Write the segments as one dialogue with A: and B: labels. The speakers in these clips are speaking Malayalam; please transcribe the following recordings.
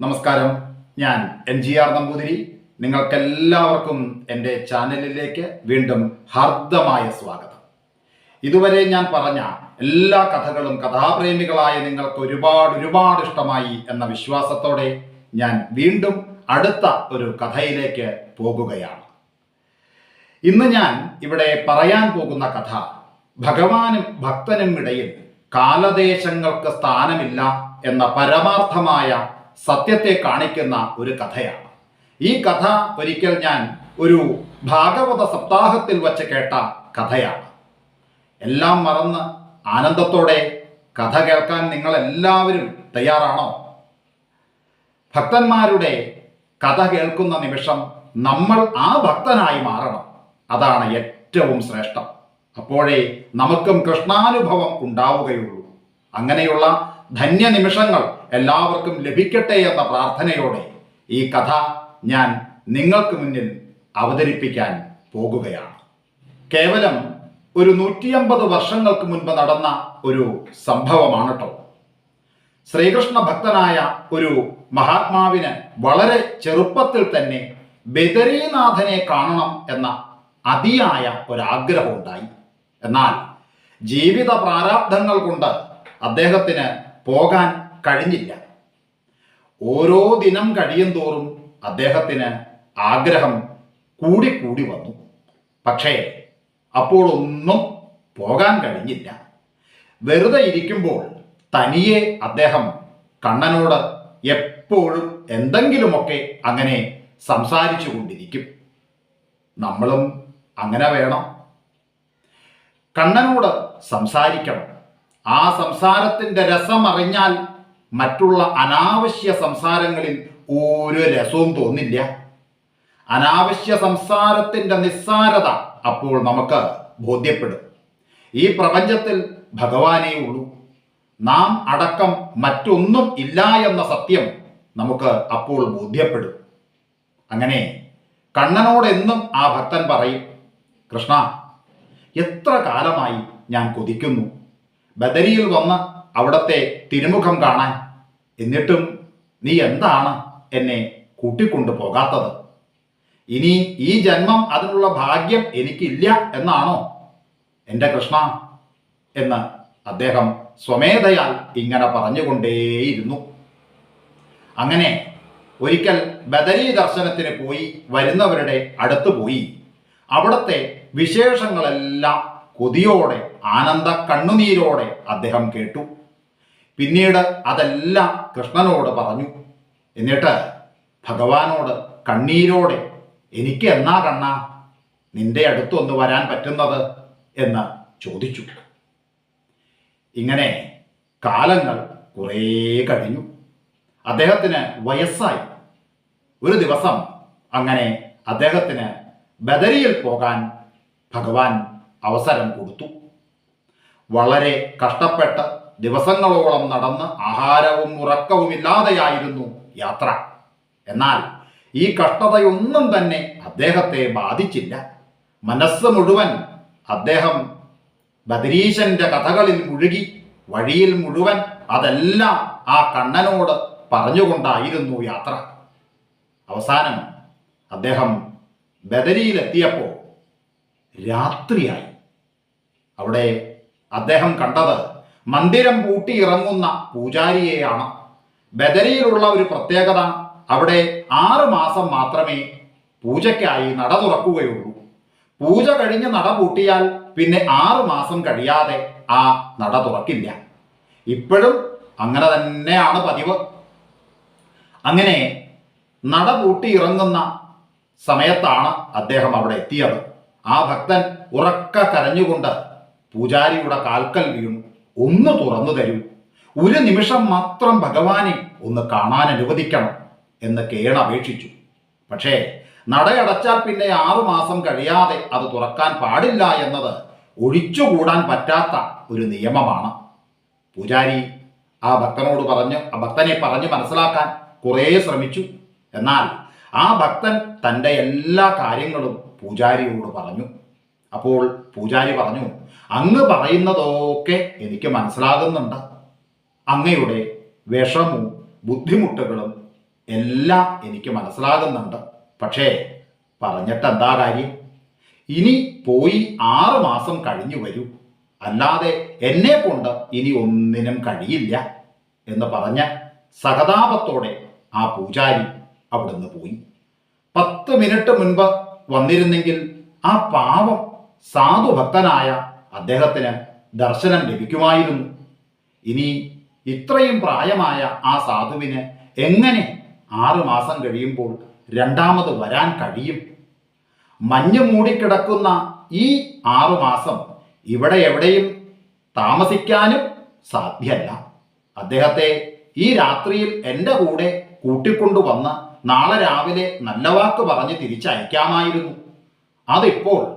A: നമസ്കാരം. ഞാൻ എൻ ജി ആർ നമ്പൂതിരി. നിങ്ങൾക്കെല്ലാവർക്കും എന്റെ ചാനലിലേക്ക് വീണ്ടും ഹാർദമായ സ്വാഗതം. ഇതുവരെ ഞാൻ പറഞ്ഞ എല്ലാ കഥകളും കഥാപ്രേമികളായ നിങ്ങൾക്ക് ഒരുപാട് ഒരുപാട് ഇഷ്ടമായി എന്ന വിശ്വാസത്തോടെ ഞാൻ വീണ്ടും അടുത്ത ഒരു കഥയിലേക്ക് പോകുകയാണ്. ഇന്ന് ഞാൻ ഇവിടെ പറയാൻ പോകുന്ന കഥ ഭഗവാനും ഭക്തനും ഇടയിൽ കാലദേശങ്ങൾക്ക് സ്ഥാനമില്ല എന്ന പരമാർത്ഥമായ സത്യത്തെ കാണിക്കുന്ന ഒരു കഥയാണ്. ഈ കഥ ഒരിക്കൽ ഞാൻ ഒരു ഭാഗവത സപ്താഹത്തിൽ വച്ച് കേട്ട കഥയാണ്. എല്ലാം മറന്ന് ആനന്ദത്തോടെ കഥ കേൾക്കാൻ നിങ്ങൾ എല്ലാവരും തയ്യാറാണോ? ഭക്തന്മാരുടെ കഥ കേൾക്കുന്ന നിമിഷം നമ്മൾ ആ ഭക്തനായി മാറണം. അതാണ് ഏറ്റവും ശ്രേഷ്ഠം. അപ്പോഴേ നമുക്കും കൃഷ്ണാനുഭവം ഉണ്ടാവുകയുള്ളൂ. അങ്ങനെയുള്ള ധന്യ നിമിഷങ്ങൾ എല്ലാവർക്കും ലഭിക്കട്ടെ എന്ന പ്രാർത്ഥനയോടെ ഈ കഥ ഞാൻ നിങ്ങൾക്ക് മുന്നിൽ അവതരിപ്പിക്കാൻ പോകുകയാണ്. കേവലം ഒരു നൂറ്റിയമ്പത് വർഷങ്ങൾക്ക് മുൻപ് നടന്ന ഒരു സംഭവമാണ് കേട്ടോ ശ്രീകൃഷ്ണ ഭക്തനായ ഒരു മഹാത്മാവിന് വളരെ ചെറുപ്പത്തിൽ തന്നെ ബദരീനാഥനെ കാണണം എന്ന അതിയായ ഒരാഗ്രഹമുണ്ടായി. എന്നാൽ ജീവിത പ്രാരാബ്ധങ്ങൾ കൊണ്ട് അദ്ദേഹത്തിന് പോകാൻ കഴിഞ്ഞില്ല. ഓരോ ദിനം കഴിയും തോറും അദ്ദേഹത്തിന് ആഗ്രഹം കൂടിക്കൂടി വന്നു. പക്ഷേ അപ്പോൾ ഒന്നും പോകാൻ കഴിഞ്ഞില്ല. വെറുതെ ഇരിക്കുമ്പോൾ തനിയെ അദ്ദേഹം കണ്ണനോട് എപ്പോഴും എന്തെങ്കിലുമൊക്കെ അങ്ങനെ സംസാരിച്ചു കൊണ്ടിരിക്കും. നമ്മളും അങ്ങനെ വേണം. കണ്ണനോട് സംസാരിക്കണം. ആ സംസാരത്തിന്റെ രസം അറിഞ്ഞാൽ മറ്റുള്ള അനാവശ്യ സംസാരങ്ങളിൽ ഒരു രസവും തോന്നില്ല. അനാവശ്യ സംസാരത്തിന്റെ നിസ്സാരത അപ്പോൾ നമുക്ക് ബോധ്യപ്പെടും. ഈ പ്രപഞ്ചത്തിൽ ഭഗവാനേ ഉള്ളൂ. നാം അടക്കം മറ്റൊന്നും ഇല്ല എന്ന സത്യം നമുക്ക് അപ്പോൾ ബോധ്യപ്പെടും. അങ്ങനെ കണ്ണനോട് എന്നും ആ ഭക്തൻ പറയും കൃഷ്ണ എത്ര കാലമായി ഞാൻ കൊതിക്കുന്നു. ബദരിയിൽ വന്ന് അവിടത്തെ തിരുമുഖം കാണാൻ. എന്നിട്ടും നീ എന്താണ് എന്നെ കൂട്ടിക്കൊണ്ടു പോകാത്തത് ഇനി ഈ ജന്മം അതിനുള്ള ഭാഗ്യം എനിക്കില്ല എന്നാണോ? എന്റെ കൃഷ്ണ എന്ന് അദ്ദേഹം സ്വമേധയാൽ ഇങ്ങനെ പറഞ്ഞുകൊണ്ടേയിരുന്നു. അങ്ങനെ ഒരിക്കൽ ബദരി ദർശനത്തിന് പോയി വരുന്നവരുടെ അടുത്ത് പോയി. അവിടുത്തെ വിശേഷങ്ങളെല്ലാം കൊതിയോടെ ആനന്ദ കണ്ണുനീരോടെ അദ്ദേഹം കേട്ടു. പിന്നീട് അതെല്ലാം കൃഷ്ണനോട് പറഞ്ഞു. എന്നിട്ട് ഭഗവാനോട് കണ്ണീരോടെ എനിക്ക് എന്നാ കണ്ണ നിന്റെ അടുത്തൊന്ന് വരാൻ പറ്റുന്നത്? എന്ന് ചോദിച്ചു. ഇങ്ങനെ കാലങ്ങൾ കുറേ കഴിഞ്ഞു. അദ്ദേഹത്തിന് വയസ്സായി. ഒരു ദിവസം അങ്ങനെ അദ്ദേഹത്തിന് ബദരിയിൽ പോകാൻ ഭഗവാൻ അവസരം കൊടുത്തു. വളരെ കഷ്ടപ്പെട്ട് ദിവസങ്ങളോളം നടന്ന് ആഹാരവും ഉറക്കവും ഇല്ലാതെയായിരുന്നു യാത്ര. എന്നാൽ ഈ കഷ്ടതയൊന്നും തന്നെ അദ്ദേഹത്തെ ബാധിച്ചില്ല. മനസ്സ് മുഴുവൻ അദ്ദേഹം ബദരീശന്റെ കഥകളിൽ മുഴുകി വഴിയിൽ മുഴുവൻ അതെല്ലാം ആ കണ്ണനോട് പറഞ്ഞുകൊണ്ടായിരുന്നു യാത്ര. അവസാനം അദ്ദേഹം ബദരിയിലെത്തിയപ്പോൾ രാത്രിയായി. അവിടെ അദ്ദേഹം കണ്ടത് മന്ദിരം പൂട്ടി ഇറങ്ങുന്ന പൂജാരിയെയാണ്. ബദരിയിലുള്ള ഒരു പ്രത്യേകത അവിടെ ആറ് മാസം മാത്രമേ പൂജയ്ക്കായി നട തുറക്കുകയുള്ളൂ. പൂജ കഴിഞ്ഞ് നട പൂട്ടിയാൽ പിന്നെ ആറ് മാസം കഴിയാതെ ആ നട തുറക്കില്ല. ഇപ്പോഴും അങ്ങനെ തന്നെയാണ് പതിവ്. അങ്ങനെ നട പൂട്ടി ഇറങ്ങുന്ന സമയത്താണ് അദ്ദേഹം അവിടെ എത്തിയത്. ആ ഭക്തൻ ഉറക്ക കരഞ്ഞുകൊണ്ട് പൂജാരിയുടെ കാൽക്കൽ വീണു. ഒന്ന് തുറന്നു തരൂ. ഒരു നിമിഷം മാത്രം ഭഗവാനെ ഒന്ന് കാണാൻ അനുവദിക്കണം എന്ന് കേണപേക്ഷിച്ചു പക്ഷേ നടയടച്ചാൽ പിന്നെ ആറു മാസം കഴിയാതെ അത് തുറക്കാൻ പാടില്ല എന്നത് ഒഴിച്ചുകൂടാൻ പറ്റാത്ത ഒരു നിയമമാണ്. പൂജാരി ആ ഭക്തനോട് പറഞ്ഞ് ആ ഭക്തനെ പറഞ്ഞു മനസ്സിലാക്കാൻ കുറേ ശ്രമിച്ചു. എന്നാൽ ആ ഭക്തൻ തന്റെ എല്ലാ കാര്യങ്ങളും പൂജാരിയോട് പറഞ്ഞു. അപ്പോൾ പൂജാരി പറഞ്ഞു അങ്ങ് പറയുന്നതൊക്കെ എനിക്ക് മനസ്സിലാകുന്നുണ്ട്. അങ്ങയുടെ വിഷമവും ബുദ്ധിമുട്ടുകളും എല്ലാം എനിക്ക് മനസ്സിലാകുന്നുണ്ട്. പക്ഷേ പറഞ്ഞിട്ട് എന്താ കാര്യം? ഇനി പോയി ആറ് മാസം കഴിഞ്ഞു വരൂ. അല്ലാതെ എന്നെ കൊണ്ട് ഇനി ഒന്നിനും കഴിയില്ല എന്ന് പറഞ്ഞ സഹതാപത്തോടെ ആ പൂജാരി അവിടുന്ന് പോയി. പത്ത് മിനിറ്റ് മുൻപ് വന്നിരുന്നെങ്കിൽ ആ പാവം സാധുഭക്തനായ അദ്ദേഹത്തിന് ദർശനം ലഭിക്കുമായിരുന്നു. ഇനി ഇത്രയും പ്രായമായ ആ സാധുവിന് എങ്ങനെ ആറു മാസം കഴിയുമ്പോൾ രണ്ടാമത് വരാൻ കഴിയും? മഞ്ഞ് മൂടിക്കിടക്കുന്ന ഈ ആറു മാസം ഇവിടെ എവിടെയും താമസിക്കാനും സാധ്യല്ല. അദ്ദേഹത്തെ ഈ രാത്രിയിൽ എന്റെ കൂടെ കൂട്ടിക്കൊണ്ടുവന്ന് നാളെ രാവിലെ നല്ല വാക്ക് പറഞ്ഞ് തിരിച്ചയക്കാമായിരുന്നു. അതിപ്പോൾ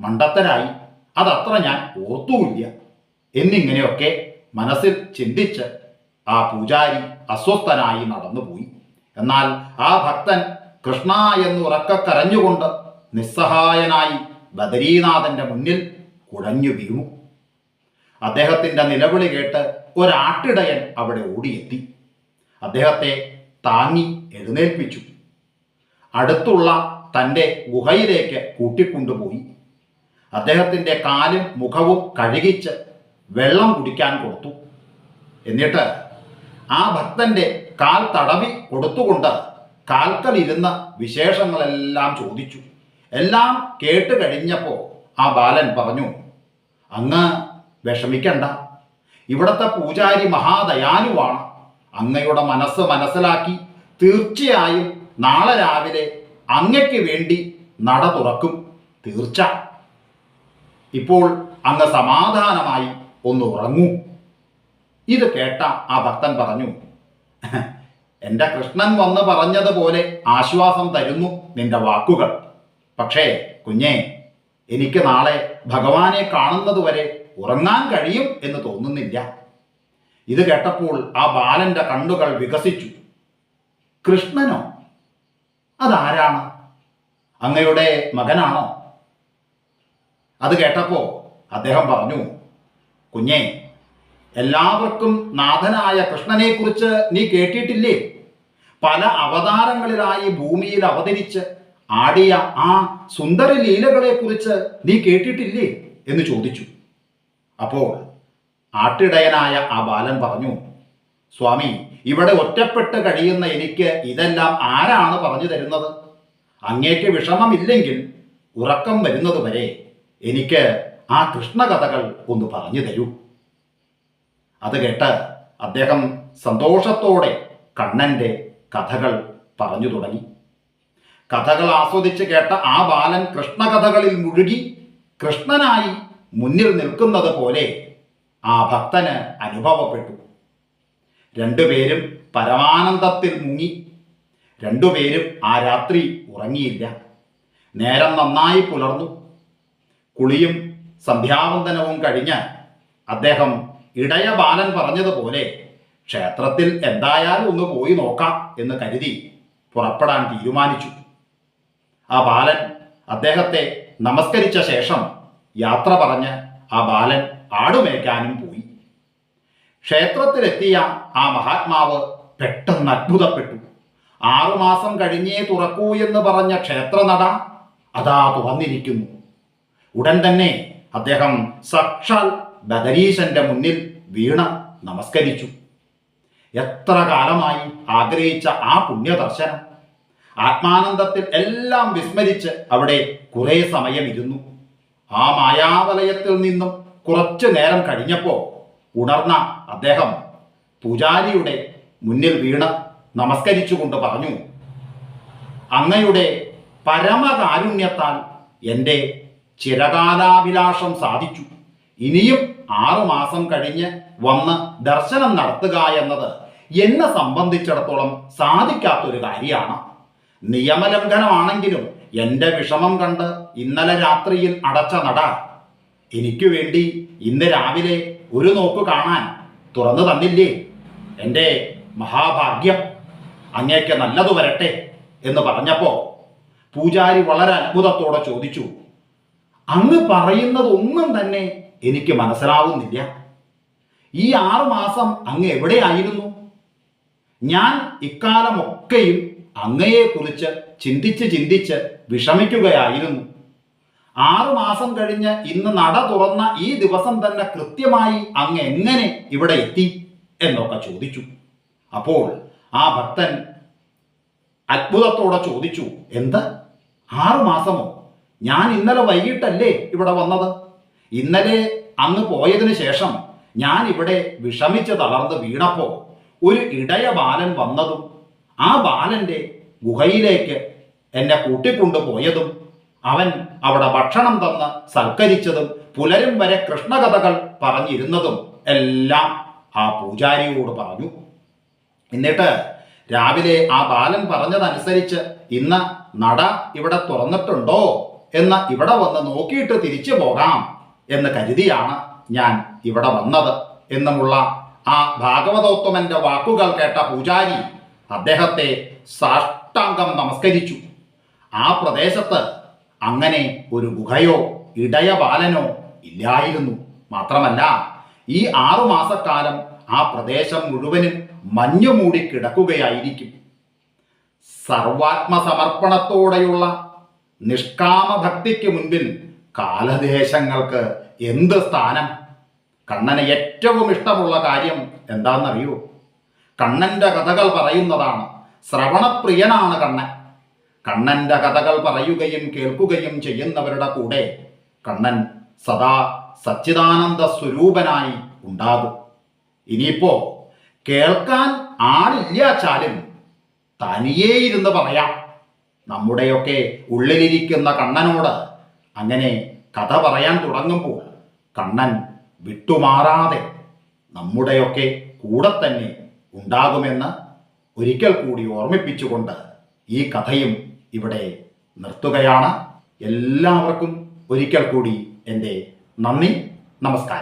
A: മണ്ടത്തരായി. അതത്ര ഞാൻ ഓർത്തുമില്ല. എന്നിങ്ങനെയൊക്കെ മനസ്സിൽ ചിന്തിച്ച് ആ പൂജാരി അസ്വസ്ഥനായി നടന്നുപോയി. എന്നാൽ ആ ഭക്തൻ കൃഷ്ണ എന്ന് ഉറക്ക കരഞ്ഞുകൊണ്ട് നിസ്സഹായനായി ബദരീനാഥന്റെ മുന്നിൽ കുഴഞ്ഞു വീണു. അദ്ദേഹത്തിന്റെ നിലവിളി കേട്ട് ഒരാട്ടിടയൻ അവിടെ ഓടിയെത്തി. അദ്ദേഹത്തെ താങ്ങി എഴുന്നേൽപ്പിച്ചു. അടുത്തുള്ള തന്റെ ഗുഹയിലേക്ക് കൂട്ടിക്കൊണ്ടുപോയി. അദ്ദേഹത്തിന്റെ കാലും മുഖവും കഴുകിച്ച് വെള്ളം കുടിക്കാൻ കൊടുത്തു. എന്നിട്ട് ആ ഭക്തന്റെ കാൽ തടവി കൊടുത്തുകൊണ്ട് കാൽക്കൽ ഇരുന്ന വിശേഷങ്ങളെല്ലാം ചോദിച്ചു. എല്ലാം കേട്ട് കഴിഞ്ഞപ്പോൾ ആ ബാലൻ പറഞ്ഞു അങ്ങ് വിഷമിക്കണ്ട. ഇവിടുത്തെ പൂജാരി മഹാദയാലുവാണ്. അങ്ങയുടെ മനസ്സ് മനസ്സിലാക്കി തീർച്ചയായും നാളെ രാവിലെ അങ്ങയ്ക്ക് വേണ്ടി നട തുറക്കും. തീർച്ച. ഇപ്പോൾ അങ്ങ് സമാധാനമായി ഒന്ന് ഉറങ്ങൂ. ഇത് കേട്ട ആ ഭക്തൻ പറഞ്ഞു എന്റെ കൃഷ്ണൻ വന്ന് പറഞ്ഞതുപോലെ ആശ്വാസം തരുന്നു നിന്റെ വാക്കുകൾ. പക്ഷേ കുഞ്ഞേ എനിക്ക് നാളെ ഭഗവാനെ കാണുന്നതുവരെ ഉറങ്ങാൻ കഴിയും എന്ന് തോന്നുന്നില്ല. ഇത് കേട്ടപ്പോൾ ആ ബാലന്റെ കണ്ണുകൾ വികസിച്ചു. കൃഷ്ണനോ? അതാരാണ്? അങ്ങയുടെ മകനാണോ? അത് കേട്ടപ്പോൾ അദ്ദേഹം പറഞ്ഞു കുഞ്ഞേ എല്ലാവർക്കും നാഥനായ കൃഷ്ണനെ കുറിച്ച് നീ കേട്ടിട്ടില്ലേ? പല അവതാരങ്ങളിലായി ഭൂമിയിൽ അവതരിച്ച് ആടിയ ആ സുന്ദര ലീലകളെക്കുറിച്ച് നീ കേട്ടിട്ടില്ലേ? എന്ന് ചോദിച്ചു. അപ്പോൾ ആട്ടിടയനായ ആ ബാലൻ പറഞ്ഞു സ്വാമി ഇവിടെ ഒറ്റപ്പെട്ട് കഴിയുന്ന എനിക്ക് ഇതെല്ലാം ആരാണ് പറഞ്ഞു തരുന്നത്? അങ്ങേക്ക് വിഷമമില്ലെങ്കിൽ ഉറക്കം വരുന്നത് വരെ എനിക്ക് ആ കൃഷ്ണകഥകൾ ഒന്ന് പറഞ്ഞു തരൂ. അത് കേട്ട് അദ്ദേഹം സന്തോഷത്തോടെ കണ്ണന്റെ കഥകൾ പറഞ്ഞു തുടങ്ങി. കഥകൾ ആസ്വദിച്ച് കേട്ട ആ ബാലൻ കൃഷ്ണകഥകളിൽ മുഴുകി കൃഷ്ണനായി മുന്നിൽ നിൽക്കുന്നത് പോലെ ആ ഭക്തന് അനുഭവപ്പെട്ടു. രണ്ടുപേരും പരമാനന്ദത്തിൽ മുങ്ങി. രണ്ടുപേരും ആ രാത്രി ഉറങ്ങിയില്ല. നേരം നന്നായി പുലർന്നു. കുളിയും സന്ധ്യാവന്തനവും കഴിഞ്ഞ് അദ്ദേഹം ഇടയ ബാലൻ പറഞ്ഞതുപോലെ ക്ഷേത്രത്തിൽ എന്തായാലും ഒന്ന് പോയി നോക്കാം എന്ന് കരുതി പുറപ്പെടാൻ തീരുമാനിച്ചു. ആ ബാലൻ അദ്ദേഹത്തെ നമസ്കരിച്ച ശേഷം യാത്ര പറഞ്ഞ് ആ ബാലൻ ആടുമേക്കാനും പോയി. ക്ഷേത്രത്തിലെത്തിയ ആ മഹാത്മാവ് പെട്ടെന്ന് അത്ഭുതപ്പെട്ടു. ആറുമാസം കഴിഞ്ഞേ തുറക്കൂ എന്ന് പറഞ്ഞ ക്ഷേത്രനട അതാ തുറന്നിരിക്കുന്നു. ഉടൻ തന്നെ അദ്ദേഹം സാക്ഷാൽ ബദരീശന്റെ മുന്നിൽ വീണ നമസ്കരിച്ചു. എത്ര കാലമായി ആഗ്രഹിച്ച ആ പുണ്യദർശനം? ആത്മാനന്ദത്തിൽ എല്ലാം വിസ്മരിച്ച് അവിടെ കുറെ സമയം ഇരുന്നു ആ മായാവലയത്തിൽ നിന്നും കുറച്ചു നേരം കഴിഞ്ഞപ്പോൾ ഉണർന്ന അദ്ദേഹം പൂജാരിയുടെ മുന്നിൽ വീണ് നമസ്കരിച്ചുകൊണ്ട് പറഞ്ഞു അങ്ങയുടെ പരമകാരുണ്യത്താൽ എന്റെ ചിരകാലാഭിലാഷം സാധിച്ചു. ഇനിയും ആറു മാസം കഴിഞ്ഞ് വന്ന് ദർശനം നടത്തുക എന്നത് എന്നെ സംബന്ധിച്ചിടത്തോളം സാധിക്കാത്തൊരു കാര്യമാണ്. നിയമലംഘനമാണെങ്കിലും എന്റെ വിഷമം കണ്ട് ഇന്നലെ രാത്രിയിൽ അടച്ച നട. എനിക്ക് വേണ്ടി ഇന്ന് രാവിലെ ഒരു നോക്ക് കാണാൻ തുറന്നു തന്നില്ലേ? എന്റെ മഹാഭാഗ്യം അങ്ങേക്ക് നല്ലതു വരട്ടെ എന്ന് പറഞ്ഞപ്പോൾ പൂജാരി വളരെ അത്ഭുതത്തോടെ ചോദിച്ചു. അങ്ങ് പറയുന്നത് ഒന്നും തന്നെ എനിക്ക് മനസ്സിലാവുന്നില്ല. ഈ ആറു മാസം അങ്ങ് എവിടെയായിരുന്നു? ഞാൻ ഇക്കാലമൊക്കെയും അങ്ങയെക്കുറിച്ച് ചിന്തിച്ച് ചിന്തിച്ച് വിഷമിക്കുകയായിരുന്നു. ആറു മാസം കഴിഞ്ഞ് ഇന്ന് നട തുറന്ന ഈ ദിവസം തന്നെ കൃത്യമായി അങ്ങ് എങ്ങനെ ഇവിടെ എത്തി എന്നൊക്കെ ചോദിച്ചു. അപ്പോൾ ആ ഭക്തൻ അത്ഭുതത്തോടെ ചോദിച്ചു എന്ത്? ആറു മാസമോ? ഞാൻ ഇന്നലെ വൈകിട്ടല്ലേ ഇവിടെ വന്നത്? ഇന്നലെ അന്ന് പോയതിനു ശേഷം ഞാൻ ഇവിടെ വിഷമിച്ച് തളർന്ന് വീണപ്പോ ഒരു ഇടയ ബാലൻ വന്നതും ആ ബാലന്റെ ഗുഹയിലേക്ക് എന്നെ കൂട്ടിക്കൊണ്ടുപോയതും അവൻ അവിടെ ഭക്ഷണം തന്ന് സൽക്കരിച്ചതും പുലരും വരെ കൃഷ്ണകഥകൾ പറഞ്ഞിരുന്നതും എല്ലാം ആ പൂജാരിയോട് പറഞ്ഞു. എന്നിട്ട് രാവിലെ ആ ബാലൻ പറഞ്ഞതനുസരിച്ച് ഇന്ന് നട ഇവിടെ തുറന്നിട്ടുണ്ടോ? എന്ന് ഇവിടെ വന്ന് നോക്കിയിട്ട് തിരിച്ചു പോകാം എന്ന് കരുതിയാണ് ഞാൻ ഇവിടെ വന്നത് എന്നുമുള്ള ആ ഭാഗവതോത്തമന്റെ വാക്കുകൾ കേട്ട പൂജാരി അദ്ദേഹത്തെ സാഷ്ടാംഗം നമസ്കരിച്ചു. ആ പ്രദേശത്ത് അങ്ങനെ ഒരു ഗുഹയോ ഇടയ ബാലനോ ഇല്ലായിരുന്നു. മാത്രമല്ല ഈ ആറു മാസക്കാലം ആ പ്രദേശം മുഴുവനും മഞ്ഞുമൂടി കിടക്കുകയായിരിക്കും. സർവാത്മസമർപ്പണത്തോടെയുള്ള നിഷ്കാമഭക്തിക്ക് മുൻപിൽ കാലദേശങ്ങൾക്ക് എന്ത് സ്ഥാനം? കണ്ണന് ഏറ്റവും ഇഷ്ടമുള്ള കാര്യം എന്താണെന്നറിയോ? കണ്ണന്റെ കഥകൾ പറയുന്നതാണ്. ശ്രവണപ്രിയനാണ് കണ്ണൻ. കണ്ണന്റെ കഥകൾ പറയുകയും കേൾക്കുകയും ചെയ്യുന്നവരുടെ കൂടെ കണ്ണൻ സദാ സച്ചിദാനന്ദ സ്വരൂപനായി ഉണ്ടാകും. ഇനിയിപ്പോ കേൾക്കാൻ ആളില്ലാച്ചാലും തനിയേ ഇരുന്ന് പറയാം. നമ്മുടെയൊക്കെ ഉള്ളിലിരിക്കുന്ന കണ്ണനോട് അങ്ങനെ കഥ പറയാൻ തുടങ്ങുമ്പോൾ കണ്ണൻ വിട്ടുമാറാതെ നമ്മുടെയൊക്കെ കൂടെ തന്നെ ഉണ്ടാകുമെന്ന് ഒരിക്കൽ കൂടി ഓർമ്മിപ്പിച്ചുകൊണ്ട് ഈ കഥയും ഇവിടെ നിർത്തുകയാണ്. എല്ലാവർക്കും ഒരിക്കൽ കൂടി എന്റെ നന്ദി നമസ്കാരം.